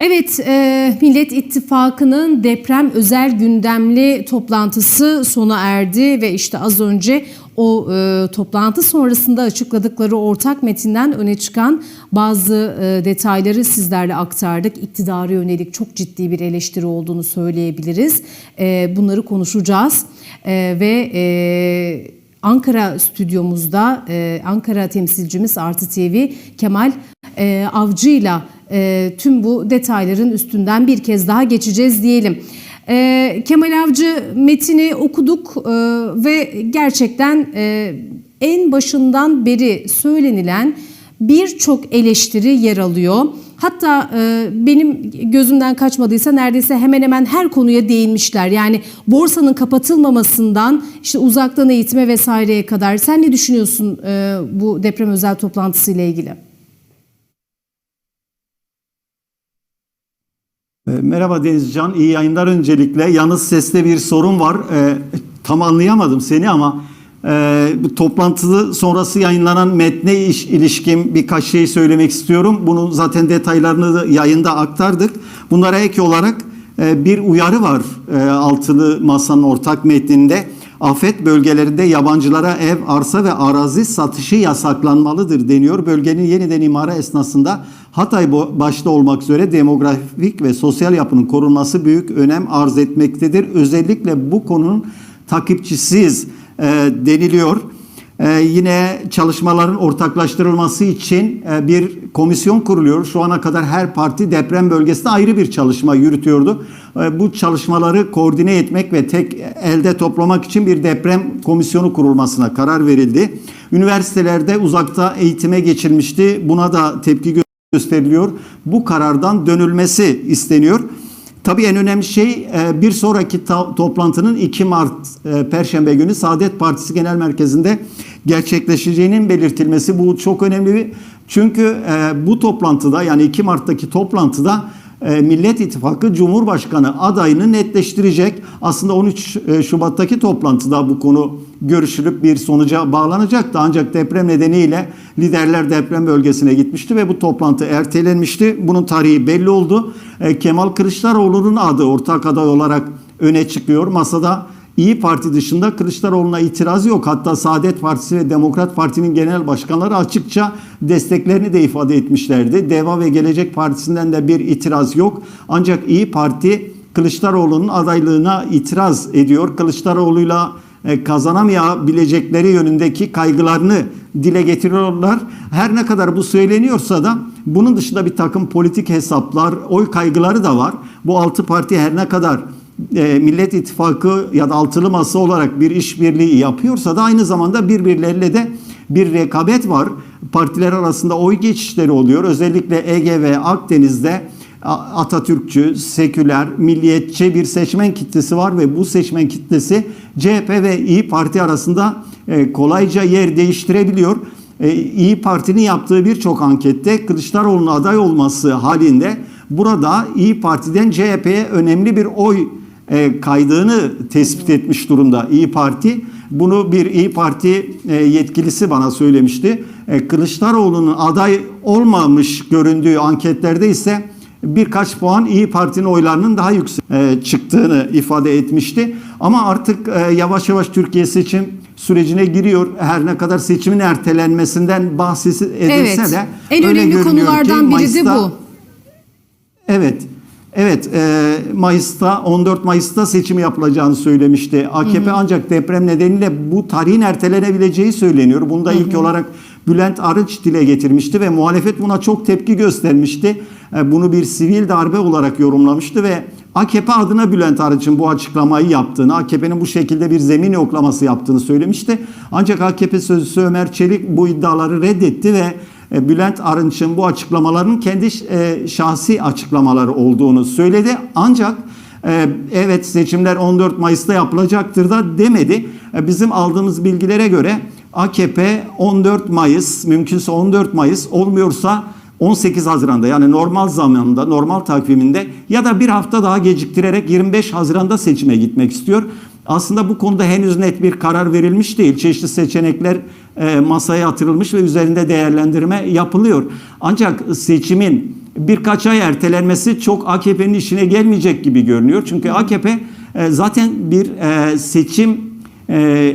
Evet, e, Millet İttifakı'nın deprem özel gündemli toplantısı sona erdi ve işte az önce o e, toplantı sonrasında açıkladıkları ortak metinden öne çıkan bazı e, detayları sizlerle aktardık. İktidara yönelik çok ciddi bir eleştiri olduğunu söyleyebiliriz. E, bunları konuşacağız e, ve... E, Ankara stüdyomuzda e, Ankara temsilcimiz Artı TV Kemal e, Avcı'yla e, tüm bu detayların üstünden bir kez daha geçeceğiz diyelim. E, Kemal Avcı metini okuduk e, ve gerçekten e, en başından beri söylenilen birçok eleştiri yer alıyor. Hatta e, benim gözümden kaçmadıysa neredeyse hemen hemen her konuya değinmişler. Yani borsanın kapatılmamasından işte uzaktan eğitime vesaireye kadar. Sen ne düşünüyorsun e, bu deprem özel toplantısı ile ilgili? Merhaba Denizcan, iyi yayınlar öncelikle. Yalnız seste bir sorun var. E, tam anlayamadım seni ama e, bu toplantı sonrası yayınlanan metne iş, ilişkin birkaç şey söylemek istiyorum. Bunun zaten detaylarını da yayında aktardık. Bunlara ek olarak e, bir uyarı var e, altılı masanın ortak metninde. Afet bölgelerinde yabancılara ev, arsa ve arazi satışı yasaklanmalıdır deniyor. Bölgenin yeniden imarı esnasında Hatay başta olmak üzere demografik ve sosyal yapının korunması büyük önem arz etmektedir. Özellikle bu konunun takipçisiyiz e, deniliyor. Ee, yine çalışmaların ortaklaştırılması için e, bir komisyon kuruluyor. Şu ana kadar her parti deprem bölgesinde ayrı bir çalışma yürütüyordu. E, bu çalışmaları koordine etmek ve tek elde toplamak için bir deprem komisyonu kurulmasına karar verildi. Üniversitelerde uzakta eğitime geçilmişti. Buna da tepki gösteriliyor. Bu karardan dönülmesi isteniyor. Tabii en önemli şey e, bir sonraki toplantının 2 Mart e, Perşembe günü Saadet Partisi Genel Merkezi'nde gerçekleşeceğinin belirtilmesi. Bu çok önemli. Çünkü e, bu toplantıda yani 2 Mart'taki toplantıda Millet İttifakı Cumhurbaşkanı adayını netleştirecek. Aslında 13 Şubat'taki toplantıda bu konu görüşülüp bir sonuca bağlanacaktı. Ancak deprem nedeniyle liderler deprem bölgesine gitmişti ve bu toplantı ertelenmişti. Bunun tarihi belli oldu. Kemal Kılıçdaroğlu'nun adı ortak aday olarak öne çıkıyor. Masada İyi Parti dışında Kılıçdaroğlu'na itiraz yok. Hatta Saadet Partisi ve Demokrat Parti'nin genel başkanları açıkça desteklerini de ifade etmişlerdi. Deva ve Gelecek Partisi'nden de bir itiraz yok. Ancak İyi Parti Kılıçdaroğlu'nun adaylığına itiraz ediyor. Kılıçdaroğlu'yla e, kazanamayabilecekleri yönündeki kaygılarını dile getiriyorlar. Her ne kadar bu söyleniyorsa da bunun dışında bir takım politik hesaplar, oy kaygıları da var. Bu altı parti her ne kadar e, Millet İttifakı ya da altılı masa olarak bir işbirliği yapıyorsa da aynı zamanda birbirleriyle de bir rekabet var. Partiler arasında oy geçişleri oluyor. Özellikle Ege ve Akdeniz'de Atatürkçü, seküler, milliyetçi bir seçmen kitlesi var ve bu seçmen kitlesi CHP ve İyi Parti arasında e, kolayca yer değiştirebiliyor. E, İyi Parti'nin yaptığı birçok ankette Kılıçdaroğlu'nun aday olması halinde burada İyi Parti'den CHP'ye önemli bir oy e, kaydığını tespit etmiş durumda İyi Parti. Bunu bir İyi Parti yetkilisi bana söylemişti. Kılıçdaroğlu'nun aday olmamış göründüğü anketlerde ise birkaç puan İyi Parti'nin oylarının daha yüksek e, çıktığını ifade etmişti. Ama artık e, yavaş yavaş Türkiye seçim sürecine giriyor. Her ne kadar seçimin ertelenmesinden bahsedilse evet. de en önemli konulardan ki, biri de bu. Evet. Evet, e, Mayıs'ta 14 Mayıs'ta seçimi yapılacağını söylemişti. AKP hı hı. ancak deprem nedeniyle bu tarihin ertelenebileceği söyleniyor. Bunu da hı hı. ilk olarak Bülent Arınç dile getirmişti ve muhalefet buna çok tepki göstermişti. E, bunu bir sivil darbe olarak yorumlamıştı ve AKP adına Bülent Arınç'ın bu açıklamayı yaptığını, AKP'nin bu şekilde bir zemin yoklaması yaptığını söylemişti. Ancak AKP sözcüsü Ömer Çelik bu iddiaları reddetti ve Bülent Arınç'ın bu açıklamaların kendi e, şahsi açıklamaları olduğunu söyledi. Ancak evet seçimler 14 Mayıs'ta yapılacaktır da demedi. Bizim aldığımız bilgilere göre AKP 14 Mayıs, mümkünse 14 Mayıs olmuyorsa 18 Haziran'da yani normal zamanda, normal takviminde ya da bir hafta daha geciktirerek 25 Haziran'da seçime gitmek istiyor. Aslında bu konuda henüz net bir karar verilmiş değil. Çeşitli seçenekler e, masaya atılmış ve üzerinde değerlendirme yapılıyor. Ancak seçimin birkaç ay ertelenmesi çok AKP'nin işine gelmeyecek gibi görünüyor. Çünkü AKP e, zaten bir e, seçim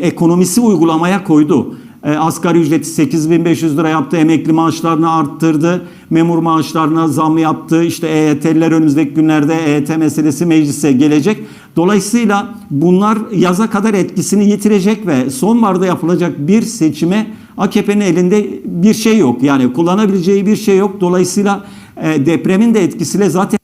ekonomisi uygulamaya koydu. E, asgari ücreti 8500 lira yaptı, emekli maaşlarını arttırdı, memur maaşlarına zam yaptı. İşte EYT'liler önümüzdeki günlerde EYT meselesi meclise gelecek. Dolayısıyla bunlar yaza kadar etkisini yitirecek ve sonbaharda yapılacak bir seçime AKP'nin elinde bir şey yok. Yani kullanabileceği bir şey yok. Dolayısıyla e, depremin de etkisiyle zaten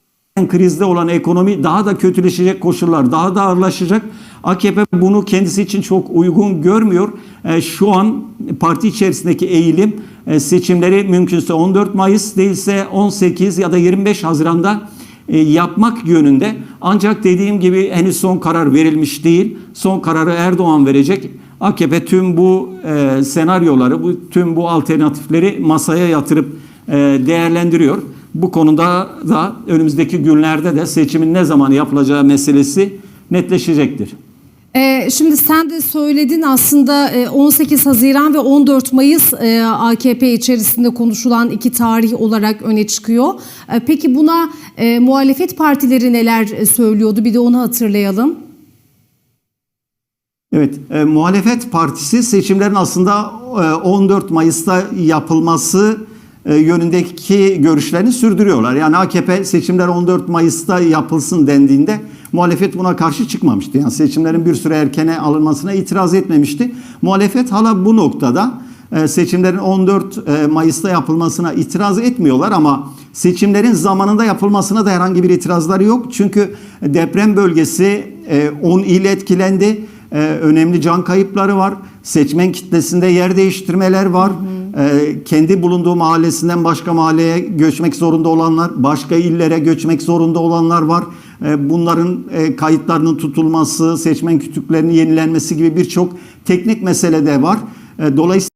krizde olan ekonomi daha da kötüleşecek koşullar daha da ağırlaşacak. AKP bunu kendisi için çok uygun görmüyor. E, Şu an parti içerisindeki eğilim e, seçimleri mümkünse 14 Mayıs değilse 18 ya da 25 Haziran'da e, yapmak yönünde. Ancak dediğim gibi henüz son karar verilmiş değil. Son kararı Erdoğan verecek. AKP tüm bu senaryoları, bu tüm bu alternatifleri masaya yatırıp değerlendiriyor. Bu konuda da önümüzdeki günlerde de seçimin ne zaman yapılacağı meselesi netleşecektir. Ee, şimdi sen de söyledin aslında e, 18 Haziran ve 14 Mayıs e, AKP içerisinde konuşulan iki tarih olarak öne çıkıyor. E, Peki buna e, muhalefet partileri neler e, söylüyordu? Bir de onu hatırlayalım. Evet, e, muhalefet partisi seçimlerin aslında e, 14 Mayıs'ta yapılması e, yönündeki görüşlerini sürdürüyorlar. Yani AKP seçimler 14 Mayıs'ta yapılsın dendiğinde muhalefet buna karşı çıkmamıştı. Yani seçimlerin bir süre erkene alınmasına itiraz etmemişti. Muhalefet hala bu noktada e, seçimlerin 14 e, Mayıs'ta yapılmasına itiraz etmiyorlar ama seçimlerin zamanında yapılmasına da herhangi bir itirazları yok. Çünkü deprem bölgesi e, 10 il etkilendi. Önemli can kayıpları var. Seçmen kitlesinde yer değiştirmeler var. Ee, kendi bulunduğu mahallesinden başka mahalleye göçmek zorunda olanlar, başka illere göçmek zorunda olanlar var. Ee, bunların e, kayıtlarının tutulması, seçmen kütüklerinin yenilenmesi gibi birçok teknik mesele de var. Ee, dolayısıyla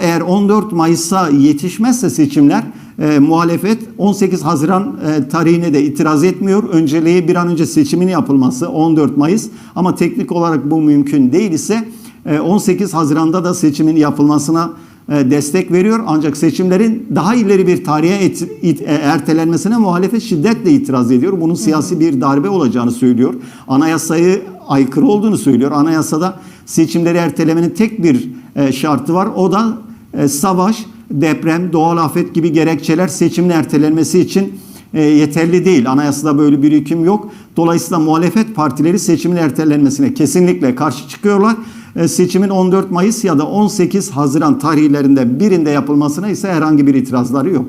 eğer 14 Mayıs'a yetişmezse seçimler e, muhalefet 18 Haziran e, tarihine de itiraz etmiyor. Önceliği bir an önce seçimin yapılması 14 Mayıs ama teknik olarak bu mümkün değil ise e, 18 Haziran'da da seçimin yapılmasına e, destek veriyor. Ancak seçimlerin daha ileri bir tarihe et- it- e, ertelenmesine muhalefet şiddetle itiraz ediyor. Bunun siyasi bir darbe olacağını söylüyor. Anayasayı aykırı olduğunu söylüyor. Anayasada seçimleri ertelemenin tek bir e, şartı var. O da e, savaş, deprem, doğal afet gibi gerekçeler seçimin ertelenmesi için e, yeterli değil. Anayasada böyle bir hüküm yok. Dolayısıyla muhalefet partileri seçimin ertelenmesine kesinlikle karşı çıkıyorlar. E, Seçimin 14 Mayıs ya da 18 Haziran tarihlerinde birinde yapılmasına ise herhangi bir itirazları yok.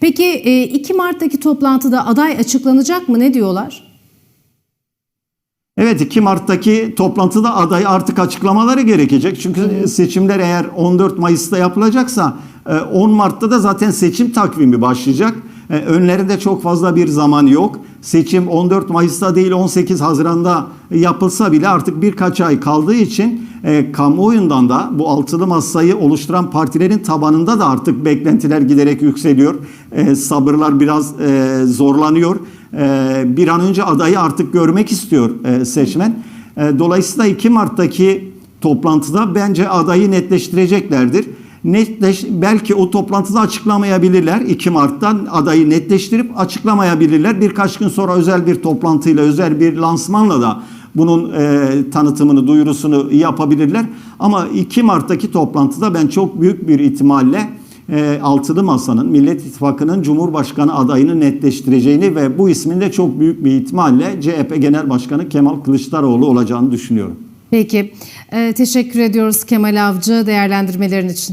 Peki e, 2 Mart'taki toplantıda aday açıklanacak mı? Ne diyorlar? Evet 2 Mart'taki toplantıda aday artık açıklamaları gerekecek. Çünkü seçimler eğer 14 Mayıs'ta yapılacaksa e, 10 Mart'ta da zaten seçim takvimi başlayacak. E, Önlerinde çok fazla bir zaman yok. Seçim 14 Mayıs'ta değil 18 Haziran'da yapılsa bile artık birkaç ay kaldığı için e, kamuoyundan da bu altılı masayı oluşturan partilerin tabanında da artık beklentiler giderek yükseliyor. E, sabırlar biraz e, zorlanıyor. E, bir an önce adayı artık görmek istiyor e, seçmen. E, dolayısıyla 2 Mart'taki toplantıda bence adayı netleştireceklerdir. Netleş, belki o toplantıda açıklamayabilirler. 2 Mart'tan adayı netleştirip açıklamayabilirler. Birkaç gün sonra özel bir toplantıyla, özel bir lansmanla da bunun e, tanıtımını, duyurusunu yapabilirler. Ama 2 Mart'taki toplantıda ben çok büyük bir ihtimalle e, Altılı Masa'nın, Millet İttifakı'nın Cumhurbaşkanı adayını netleştireceğini ve bu ismin de çok büyük bir ihtimalle CHP Genel Başkanı Kemal Kılıçdaroğlu olacağını düşünüyorum. Peki. E, teşekkür ediyoruz Kemal Avcı değerlendirmelerin için.